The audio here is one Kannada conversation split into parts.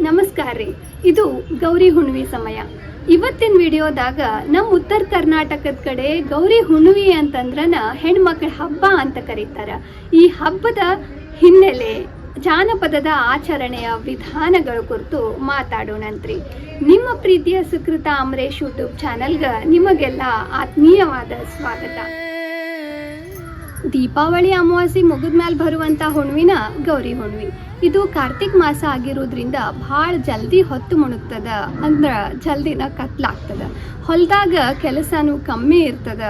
ನಮಸ್ಕಾರ ರೀ. ಇದು ಗೌರಿ ಹುಣ್ಣಿಮೆ ಸಮಯ. ಇವತ್ತಿನ ವಿಡಿಯೋದಾಗ ನಮ್ಮ ಉತ್ತರ ಕರ್ನಾಟಕದ ಕಡೆ ಗೌರಿ ಹುಣ್ಣಿಮೆ ಅಂತಂದ್ರನ ಹೆಣ್ಮಕ್ಳ ಹಬ್ಬ ಅಂತ ಕರೀತಾರ. ಈ ಹಬ್ಬದ ಹಿನ್ನೆಲೆ ಜಾನಪದದ ಆಚರಣೆಯ ವಿಧಾನಗಳ ಕುರಿತು ಮಾತಾಡೋಣಂತ್ರಿ. ನಿಮ್ಮ ಪ್ರೀತಿಯ ಸುಕೃತ ಅಮರೇಶ್ ಯೂಟ್ಯೂಬ್ ಚಾನಲ್ಗೆ ನಿಮಗೆಲ್ಲ ಆತ್ಮೀಯವಾದ ಸ್ವಾಗತ. ದೀಪಾವಳಿ ಅಮಾವಾಸ್ಯೆ ಮುಗಿದ್ಮೇಲೆ ಬರುವಂಥ ಹುಣ್ವಿನ ಗೌರಿ ಹುಣ್ಣಿಮೆ ಇದು ಕಾರ್ತಿಕ್ ಮಾಸ ಆಗಿರೋದ್ರಿಂದ ಭಾಳ ಜಲ್ದಿ ಹೊತ್ತು ಮುಣುಕ್ತದ ಅಂದ್ರ ಜಲ್ದಿನ ಕತ್ಲಾಗ್ತದ. ಹೊಲದಾಗ ಕೆಲಸನೂ ಕಮ್ಮಿ ಇರ್ತದ.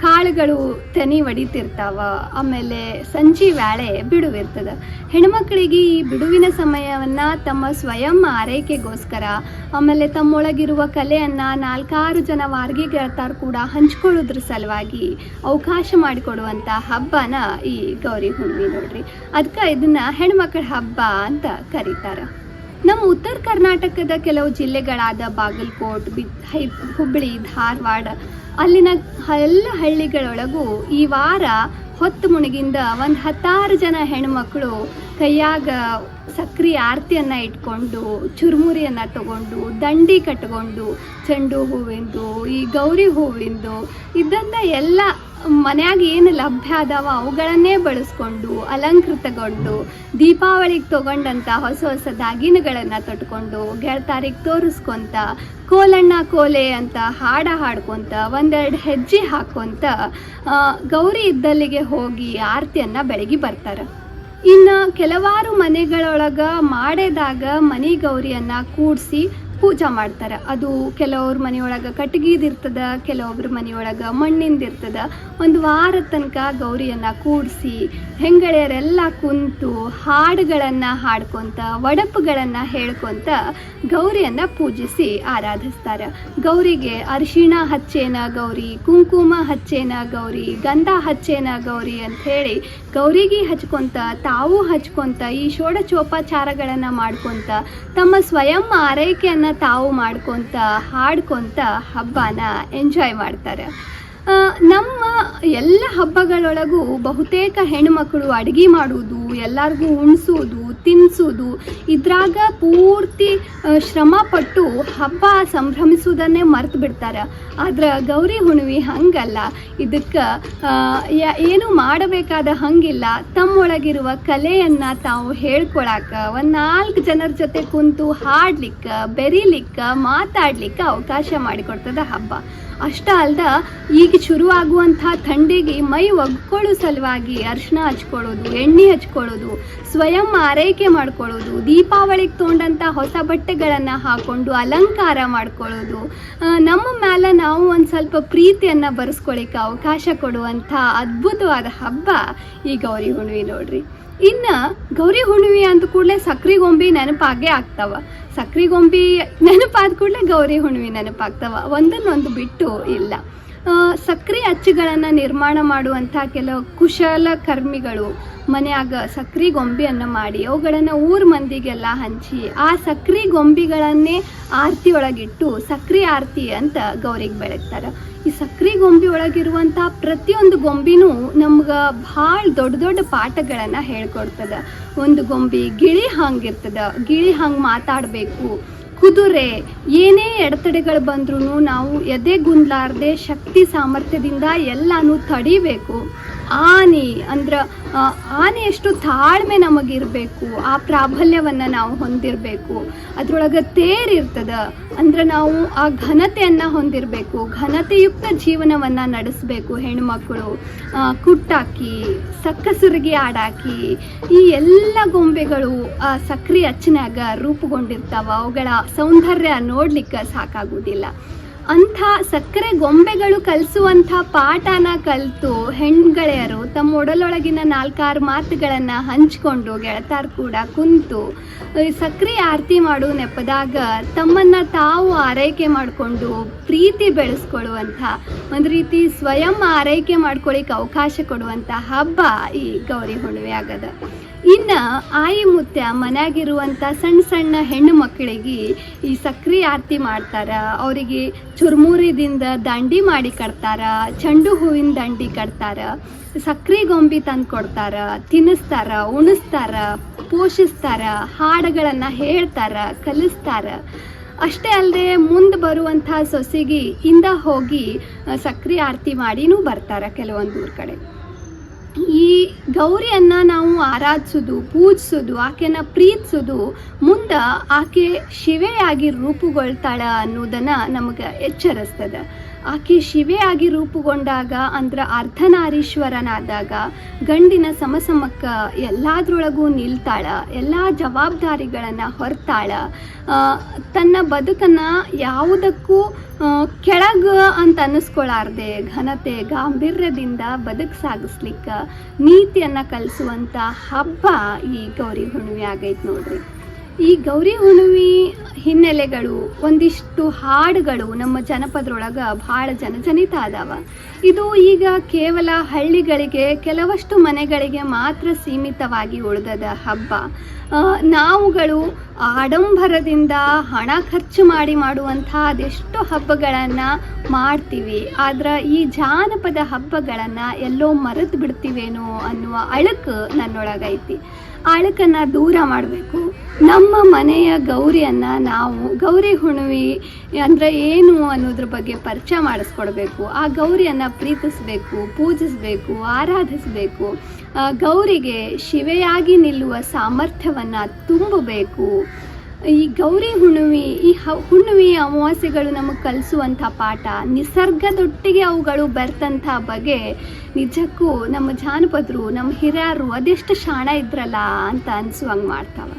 ಕಾಳುಗಳು ತೆನಿ ಒಡಿತಿರ್ತಾವ. ಆಮೇಲೆ ಸಂಜೆ ವೇಳೆ ಬಿಡುವಿರ್ತದ. ಹೆಣ್ಮಕ್ಳಿಗೆ ಈ ಬಿಡುವಿನ ಸಮಯವನ್ನ ತಮ್ಮ ಸ್ವಯಂ ಆರೈಕೆಗೋಸ್ಕರ, ಆಮೇಲೆ ತಮ್ಮೊಳಗಿರುವ ಕಲೆಯನ್ನ ನಾಲ್ಕಾರು ಜನ ವಾರ್ಗಿ ಗೆಳತಾರು ಕೂಡ ಹಂಚ್ಕೊಳ್ಳೋದ್ರ ಸಲುವಾಗಿ ಅವಕಾಶ ಮಾಡಿಕೊಡುವಂತ ಹಬ್ಬನ ಈ ಗೌರಿ ಹುಣ್ಣಿ ನೋಡ್ರಿ. ಅದಕ್ಕೆ ಇದನ್ನ ಹೆಣ್ಮಕ್ಳ ಹಬ್ಬ ಅಂತ ಕರೀತಾರ. ನಮ್ಮ ಉತ್ತರ ಕರ್ನಾಟಕದ ಕೆಲವು ಜಿಲ್ಲೆಗಳಾದ ಬಾಗಲಕೋಟ್, ಬಿ ಹುಬ್ಬಳ್ಳಿ ಧಾರವಾಡ, ಅಲ್ಲಿನ ಎಲ್ಲ ಹಳ್ಳಿಗಳೊಳಗೂ ಈ ವಾರ ಹೊತ್ತು ಮುಣಗಿಂದ ಒಂದು ಹತ್ತಾರು ಜನ ಹೆಣ್ಮಕ್ಳು ಕೈಯಾಗ ಸಕ್ರಿ ಆರತಿಯನ್ನ ಇಟ್ಕೊಂಡು, ಚುರುಮುರಿಯನ್ನ ತಗೊಂಡು, ದಂಡಿ ಕಟ್ಕೊಂಡು, ಚೆಂಡು ಹೂವಿಂದು, ಈ ಗೌರಿ ಹೂವಿಂದು, ಇದನ್ನ ಎಲ್ಲ ಮನ್ಯಾಗ ಏನು ಲಭ್ಯ ಅದಾವ ಅವುಗಳನ್ನೇ ಬಳಸ್ಕೊಂಡು, ಅಲಂಕೃತಗೊಂಡು, ದೀಪಾವಳಿಗೆ ತಗೊಂಡಂತ ಹೊಸ ಹೊಸ ದಾಗಿನಗಳನ್ನು ತೊಟ್ಕೊಂಡು, ಗೆಳತಾರಿಗೆ ತೋರಿಸ್ಕೊಂತ, ಕೋಲಣ್ಣ ಕೋಲೆ ಅಂತ ಹಾಡ ಹಾಡ್ಕೊಂತ, ಒಂದೆರಡು ಹೆಜ್ಜೆ ಹಾಕೊಂತ ಗೌರಿ ಇದ್ದಲ್ಲಿಗೆ ಹೋಗಿ ಆರತಿಯನ್ನ ಬೆಳಗಿ ಬರ್ತಾರೆ. ಇನ್ನು ಕೆಲವಾರು ಮನೆಗಳೊಳಗ ಮಾಡಿದಾಗ ಮನೆ ಗೌರಿಯನ್ನ ಕೂಡಿಸಿ ಪೂಜಾ ಮಾಡ್ತಾರೆ. ಅದು ಕೆಲವ್ರ ಮನೆಯೊಳಗೆ ಕಟ್ಗಿದಿರ್ತದ ಕೆಲವೊಬ್ರ ಮನೆಯೊಳಗೆ ಮಣ್ಣಿಂದಿರ್ತದ ಒಂದು ವಾರ ತನಕ ಗೌರಿಯನ್ನ ಕೂಡಿಸಿ ಹೆಂಗಳೆಯರೆಲ್ಲ ಕುಂತು ಹಾಡುಗಳನ್ನು ಹಾಡ್ಕೊಂತ ಒಡಪುಗಳನ್ನು ಹೇಳ್ಕೊಂತ ಗೌರಿಯನ್ನ ಪೂಜಿಸಿ ಆರಾಧಿಸ್ತಾರ. ಗೌರಿಗೆ ಅರಿಶಿಣ ಹಚ್ಚೇನ ಗೌರಿ, ಕುಂಕುಮ ಹಚ್ಚೇನ ಗೌರಿ, ಗಂಧ ಹಚ್ಚೇನ ಗೌರಿ ಅಂತ ಹೇಳಿ ಗೌರಿಗೆ ಹಚ್ಕೊಂತ, ತಾವು ಹಚ್ಕೊಂತ, ಈ ಷೋಡಚೋಪಚಾರಗಳನ್ನ ಮಾಡ್ಕೊಂತ ತಮ್ಮ ಸ್ವಯಂ ಆರೈಕೆಯನ್ನು ತಾವು ಮಾಡ್ಕೊಂತ ಹಾಡ್ಕೊಂತ ಹಬ್ಬನ ಎಂಜಾಯ್ ಮಾಡ್ತಾರೆ. ನಮ್ಮ ಎಲ್ಲ ಹಬ್ಬಗಳೊಳಗೂ ಬಹುತೇಕ ಹೆಣ್ಮಕ್ಳು ಅಡುಗೆ ಮಾಡುವುದು, ಎಲ್ಲರಿಗೂ ಉಣಿಸೋದು ತಿನ್ನಿಸೋದು ಇದ್ರಾಗ ಪೂರ್ತಿ ಶ್ರಮ ಪಟ್ಟು ಹಬ್ಬ ಸಂಭ್ರಮಿಸುವುದನ್ನೇ ಮರೆತು ಬಿಡ್ತಾರೆ. ಆದ್ರೆ ಗೌರಿ ಹುಣವಿ ಹಂಗಲ್ಲ. ಇದಕ್ಕೆ ಏನು ಮಾಡಬೇಕಾದ ಹಂಗಿಲ್ಲ. ತಮ್ಮೊಳಗಿರುವ ಕಲೆಯನ್ನು ತಾವು ಹೇಳ್ಕೊಳಕ, ಒಂದು ನಾಲ್ಕು ಜನರ ಜೊತೆ ಕುಂತು ಹಾಡ್ಲಿಕ್ಕೆ, ಬೆರೀಲಿಕ್ಕೆ, ಮಾತಾಡ್ಲಿಕ್ಕೆ ಅವಕಾಶ ಮಾಡಿಕೊಡ್ತದ ಹಬ್ಬ. ಅಷ್ಟ ಅಲ್ದ ಈಗ ಶುರುವಾಗುವಂಥ ಥಂಡಿಗೆ ಮೈ ಒಗ್ಕೊಳ್ಳೋ ಸಲುವಾಗಿ ಅರಿಶಿನ ಹಚ್ಕೊಳ್ಳೋದು, ಎಣ್ಣೆ ಹಚ್ಕೊಳ್ಳೋದು, ಸ್ವಯಂ ಆರೈಕೆ ಮಾಡ್ಕೊಳ್ಳೋದು, ದೀಪಾವಳಿಗೆ ತೊಗೊಂಡಂಥ ಹೊಸ ಬಟ್ಟೆಗಳನ್ನು ಹಾಕೊಂಡು ಅಲಂಕಾರ ಮಾಡ್ಕೊಳ್ಳೋದು. ನಮ್ಮ ಮೇಲೆ ನಾವು ಒಂದು ಸ್ವಲ್ಪ ಪ್ರೀತಿಯನ್ನು ಬರೆಸ್ಕೊಳ್ಳಿಕ್ಕೆ ಅವಕಾಶ ಕೊಡುವಂಥ ಅದ್ಭುತವಾದ ಹಬ್ಬ ಈ ಗೌರಿ ಹುಣ್ಣಿಮೆ ನೋಡ್ರಿ. ಇನ್ನು ಗೌರಿ ಹುಣ್ಣಿಮೆ ಅಂದ ಕೂಡಲೇ ಸಕ್ರೆ ಗೊಂಬಿ ನೆನಪಾಗೇ ಆಗ್ತಾವ. ಸಕ್ರೆ ಗೊಂಬಿ ನೆನಪಾದ ಕೂಡಲೇ ಗೌರಿ ಹುಣ್ಣಿಮೆ ನೆನಪಾಗ್ತಾವ. ಒಂದನ್ನೊಂದು ಬಿಟ್ಟು ಇಲ್ಲ. ಸಕ್ರೆ ಅಚ್ಚುಗಳನ್ನು ನಿರ್ಮಾಣ ಮಾಡುವಂಥ ಕೆಲವು ಕುಶಲ ಕರ್ಮಿಗಳು ಮನೆಯಾಗ ಸಕ್ರೆ ಗೊಂಬಿಯನ್ನು ಮಾಡಿ ಅವುಗಳನ್ನು ಊರ ಮಂದಿಗೆಲ್ಲ ಹಂಚಿ ಆ ಸಕ್ರಿ ಗೊಂಬಿಗಳನ್ನೇ ಆರತಿ ಒಳಗಿಟ್ಟು ಸಕ್ರೆ ಆರತಿ ಅಂತ ಗೌರಿಗೆ ಬೆಳಗ್ತಾರೆ. ಈ ಸಕ್ರೆ ಗೊಂಬಿ ಒಳಗಿರುವಂಥ ಪ್ರತಿಯೊಂದು ಗೊಂಬಿನೂ ನಮ್ಗೆ ಭಾಳ ದೊಡ್ಡ ದೊಡ್ಡ ಪಾಠಗಳನ್ನು ಹೇಳ್ಕೊಡ್ತದ. ಒಂದು ಗೊಂಬಿ ಗಿಳಿ ಹಂಗಿರ್ತದ ಗಿಳಿ ಹಂಗೆ ಮಾತಾಡಬೇಕು. ಕುದುರೆ ಏನೇ ಎಡತಡೆಗಳು ಬಂದ್ರೂ ನಾವು ಎದೆಗುಂದ್ಲಾರ್ದೆ ಶಕ್ತಿ ಸಾಮರ್ಥ್ಯದಿಂದ ಎಲ್ಲಾನು ತಡಿಬೇಕು. ಆನೆ ಅಂದ್ರೆ ಆ, ಆನೆ ಎಷ್ಟು ತಾಳ್ಮೆ ನಮಗಿರಬೇಕು ಆ ಪ್ರಾಬಲ್ಯವನ್ನು ನಾವು ಹೊಂದಿರಬೇಕು. ಅದ್ರೊಳಗೆ ತೇರಿರ್ತದ ಅಂದ್ರೆ ನಾವು ಆ ಘನತೆಯನ್ನು ಹೊಂದಿರಬೇಕು ಘನತೆಯುಕ್ತ ಜೀವನವನ್ನು ನಡೆಸಬೇಕು ಹೆಣ್ಮಕ್ಳು. ಆ, ಕುಟ್ಟಾಕಿ ಸಕ್ಕಸುರಿಗೆ ಆಡಾಕಿ ಈ ಎಲ್ಲ ಗೊಂಬೆಗಳು ಆ ಸಕ್ರೆ ಅಚ್ಚನಾಗ ರೂಪುಗೊಂಡಿರ್ತಾವ ಅವುಗಳ ಸೌಂದರ್ಯ ನೋಡ್ಲಿಕ್ಕೆ ಸಾಕಾಗುವುದಿಲ್ಲ ಅಂಥ ಸಕ್ಕರೆ ಗೊಂಬೆಗಳು ಕಲಿಸುವಂಥ ಪಾಠನ ಕಲಿತು ಹೆಣ್ಗಳೆಯರು ತಮ್ಮ ಒಡಲೊಳಗಿನ ನಾಲ್ಕಾರು ಮಾತುಗಳನ್ನು ಹಂಚಿಕೊಂಡು ಗೆಳತಾರು ಕೂಡ ಕುಂತು ಸಕ್ಕರೆ ಆರತಿ ಮಾಡು ನೆಪದಾಗ ತಮ್ಮನ್ನು ತಾವು ಆರೈಕೆ ಮಾಡಿಕೊಂಡು ಪ್ರೀತಿ ಬೆಳೆಸ್ಕೊಳ್ಳುವಂಥ, ಒಂದು ರೀತಿ ಸ್ವಯಂ ಆರೈಕೆ ಮಾಡ್ಕೊಳ್ಳಿಕ್ಕೆ ಅವಕಾಶ ಕೊಡುವಂಥ ಹಬ್ಬ ಈ ಗೌರಿ ಹುಣ್ಣಿಮೆ ಆಗದ ಇನ್ನು ಆಯಿ ಮುತ್ಯ ಮನ್ಯಾಗಿರುವಂಥ ಸಣ್ಣ ಸಣ್ಣ ಹೆಣ್ಣು ಮಕ್ಕಳಿಗೆ ಈ ಸಕ್ರೆ ಆರತಿ ಮಾಡ್ತಾರ. ಅವರಿಗೆ ಚುರ್ಮುರಿದಿಂದ ದಂಡಿ ಮಾಡಿ ಕಟ್ತಾರ, ಚೆಂಡು ಹೂವಿನ ದಂಡಿ ಕಟ್ತಾರ, ಸಕ್ರೆ ಗೊಂಬಿ ತಂದು ಕೊಡ್ತಾರ, ತಿನ್ನಿಸ್ತಾರ, ಉಣಿಸ್ತಾರ, ಪೋಷಿಸ್ತಾರ, ಹಾಡುಗಳನ್ನು ಹೇಳ್ತಾರ, ಕಲಿಸ್ತಾರ. ಅಷ್ಟೇ ಅಲ್ಲದೆ ಮುಂದೆ ಬರುವಂಥ ಸೊಸೆಗೆ ಇಂದ ಹೋಗಿ ಸಕ್ರೆ ಆರತಿ ಮಾಡಿನೂ ಬರ್ತಾರ ಕೆಲವೊಂದು ಊರ ಕಡೆ. ಈ ಗೌರಿಯನ್ನ ನಾವು ಆರಾಧಿಸೋದು ಪೂಜಿಸೋದು ಆಕೆನ ಪ್ರೀತಿಸೋದು ಮುಂದೆ ಆಕೆ ಶಿವೆಯಾಗಿ ರೂಪುಗೊಳ್ತಾಳ ಅನ್ನೋದನ್ನ ನಮಗೆ ಎಚ್ಚರಿಸ್ತದ. ಆಕೆ ಶಿವೆಯಾಗಿ ರೂಪುಗೊಂಡಾಗ ಅಂದ್ರ ಅರ್ಧನಾರೀಶ್ವರನಾದಾಗ ಗಂಡಿನ ಸಮಸಮಕ್ಕ ಎಲ್ಲಾದ್ರೊಳಗೂ ನಿಲ್ತಾಳ, ಎಲ್ಲ ಜವಾಬ್ದಾರಿಗಳನ್ನು ಹೊರ್ತಾಳ. ತನ್ನ ಬದುಕನ್ನು ಯಾವುದಕ್ಕೂ ಕೆಳಗ ಅಂತ ಅನ್ನಿಸ್ಕೊಳಾರ್ದೆ, ಘನತೆ, ಗಾಂಭೀರ್ಯದಿಂದ ಬದುಕು ಸಾಗಿಸ್ಲಿಕ್ಕೆ ನೀತಿಯನ್ನು ಕಲಿಸುವಂಥ ಹಬ್ಬ ಈ ಗೌರಿ ಹುಣ್ಣಿಮೆ ಆಗೈತೆ ನೋಡ್ರಿ. ಈ ಗೌರಿ ಹುಣ್ಣಿಮೆ ಹಿನ್ನೆಲೆಗಳು ಒಂದಿಷ್ಟು ಹಾಡುಗಳು ನಮ್ಮ ಜನಪದರೊಳಗೆ ಭಾಳ ಜನಜನಿತ ಅದಾವ ಇದು ಈಗ ಕೇವಲ ಹಳ್ಳಿಗಳಿಗೆ, ಕೆಲವಷ್ಟು ಮನೆಗಳಿಗೆ ಮಾತ್ರ ಸೀಮಿತವಾಗಿ ಉಳಿದದ ಹಬ್ಬ. ನಾವುಗಳು ಆಡಂಬರದಿಂದ ಹಣ ಖರ್ಚು ಮಾಡಿ ಮಾಡುವಂಥ ಅದೆಷ್ಟು ಹಬ್ಬಗಳನ್ನು ಮಾಡ್ತೀವಿ. ಆದ್ರೆ ಈ ಜಾನಪದ ಹಬ್ಬಗಳನ್ನು ಎಲ್ಲೋ ಮರೆತು ಬಿಡ್ತೀವೇನೋ ಅನ್ನುವ ಅಳುಕು ನನ್ನೊಳಗೈತಿ. ಅಳುಕನ್ನು ದೂರ ಮಾಡಬೇಕು. ನಮ್ಮ ಮನೆಯ ಗೌರಿಯನ್ನು ನಾವು ಗೌರಿ ಹುಣವಿ ಅಂದರೆ ಏನು ಅನ್ನೋದ್ರ ಬಗ್ಗೆ ಪರಿಚಯ ಮಾಡಿಸ್ಕೊಡ್ಬೇಕು. ಆ ಗೌರಿಯನ್ನು ಪ್ರೀತಿಸಬೇಕು, ಪೂಜಿಸಬೇಕು, ಆರಾಧಿಸಬೇಕು. ಗೌರಿಗೆ ಶಿವೆಯಾಗಿ ನಿಲ್ಲುವ ಸಾಮರ್ಥ್ಯವನ್ನು ತುಂಬಬೇಕು. ಈ ಗೌರಿ ಹುಣ್ಣಿಮೆ, ಈ ಹುಣ್ಣಿಮೆ ಅಮಾವಾಸ್ಯೆಗಳು ನಮಗೆ ಕಲಿಸುವಂಥ ಪಾಠ, ನಿಸರ್ಗದೊಟ್ಟಿಗೆ ಅವುಗಳು ಬರ್ತಂಥ ಬಗೆ ನಿಜಕ್ಕೂ ನಮ್ಮ ಜಾನಪದರು, ನಮ್ಮ ಹಿರಿಯರು ಅದೆಷ್ಟು ಶಾಣ ಇದ್ರಲ್ಲ ಅಂತ ಅನಿಸುವಂಗೆ ಮಾಡ್ತಾವೆ.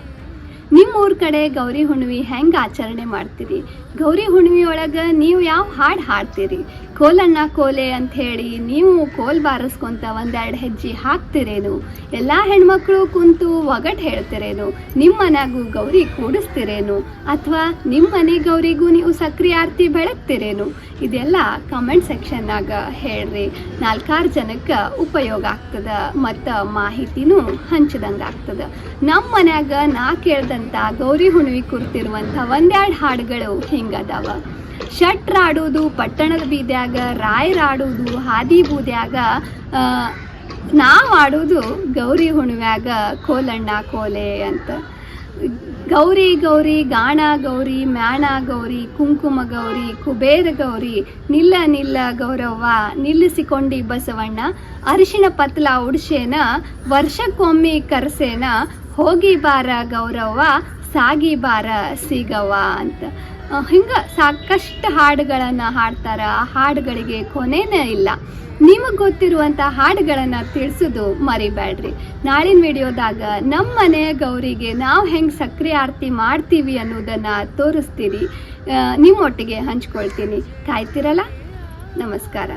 ನಿಮ್ಮ ಊರ ಕಡೆ ಗೌರಿ ಹುಣ್ಣಿಮೆ ಹೆಂಗೆ ಆಚರಣೆ ಮಾಡ್ತೀರಿ? ಗೌರಿ ಹುಣ್ಣಿಮೆ ಒಳಗೆ ನೀವು ಯಾವ ಹಾಡು ಹಾಡ್ತೀರಿ? ಕೋಲಣ್ಣ ಕೋಲೆ ಅಂತ ಹೇಳಿ ನೀವು ಕೋಲ್ ಬಾರಿಸ್ಕೊಂತ ಒಂದೆರಡು ಹೆಜ್ಜೆ ಹಾಕ್ತಿರೇನು? ಎಲ್ಲ ಹೆಣ್ಮಕ್ಳು ಕುಂತು ಒಗಟ್ ಹೇಳ್ತಿರೇನು? ನಿಮ್ಮ ಮನೆಗೂ ಗೌರಿ ಕೂಡಿಸ್ತಿರೇನು? ಅಥವಾ ನಿಮ್ಮ ಮನೆ ಗೌರಿಗೂ ನೀವು ಸಕ್ರಿ ಆರತಿ ಬೆಳಗ್ತಿರೇನು? ಇದೆಲ್ಲ ಕಮೆಂಟ್ ಸೆಕ್ಷನ್ನಾಗ ಹೇಳ್ರಿ. ನಾಲ್ಕಾರು ಜನಕ್ಕೆ ಉಪಯೋಗ ಆಗ್ತದ, ಮತ್ತು ಮಾಹಿತಿನೂ ಹಂಚಿದಂಗೆ ಆಗ್ತದ. ನಮ್ಮ ಮನ್ಯಾಗ ನಾ ಕೇಳ್ದಂಥ ಗೌರಿ ಹುಣ್ಣಿಮೆ ಕುರ್ತಿರುವಂಥ ಒಂದೆರಡು ಹಾಡುಗಳು ಹಿಂಗದಾವ ಶಟ್ರಾಡೋದು ಪಟ್ಟಣದ ಬೀದ್ಯಾಗ ರಾಯರಾಡೋದು ಹಾದಿ ಬೂದ್ಯಾಗ ನಾವ್ ಆಡೋದು ಗೌರಿ ಹುಣ್ಮ್ಯಾಗ ಕೋಲಣ್ಣ ಕೋಲೆ ಅಂತ. ಗೌರಿ ಗೌರಿ, ಗಾಣ ಗೌರಿ, ಮ್ಯಾಣ ಗೌರಿ, ಕುಂಕುಮ ಗೌರಿ, ಕುಬೇರ ಗೌರಿ, ನಿಲ್ಲ ನಿಲ್ಲ ಗೌರವ್ವ, ನಿಲ್ಲಿಸಿಕೊಂಡಿ ಬಸವಣ್ಣ, ಅರಿಶಿನ ಪತ್ಲ ಉಡ್ಸೇನ, ವರ್ಷಕ್ಕೊಮ್ಮೆ ಕರ್ಸೇನ, ಹೋಗಿ ಬಾರ ಗೌರವ್ವ ಸಾಗಿ ಬಾರ ಸಿಗವ ಅಂತ. ಹಿಂಗೆ ಸಾಕಷ್ಟು ಹಾಡುಗಳನ್ನು ಹಾಡ್ತಾರ. ಆ ಹಾಡುಗಳಿಗೆ ಕೊನೆನೇ ಇಲ್ಲ. ನಿಮಗೆ ಗೊತ್ತಿರುವಂಥ ಹಾಡುಗಳನ್ನು ತಿಳಿಸೋದು ಮರಿಬೇಡ್ರಿ ನಾಳಿನ ವಿಡಿಯೋದಾಗ ನಮ್ಮ ಮನೆಯ ಗೌರಿಗೆ ನಾವು ಹೆಂಗೆ ಸಕ್ರೆ ಆರತಿ ಮಾಡ್ತೀವಿ ಅನ್ನೋದನ್ನು ತೋರಿಸ್ತೀರಿ. ನಿಮ್ಮೊಟ್ಟಿಗೆ ಹಂಚ್ಕೊಳ್ತೀನಿ. ಕಾಯ್ತಿರಲ್ಲ? ನಮಸ್ಕಾರ.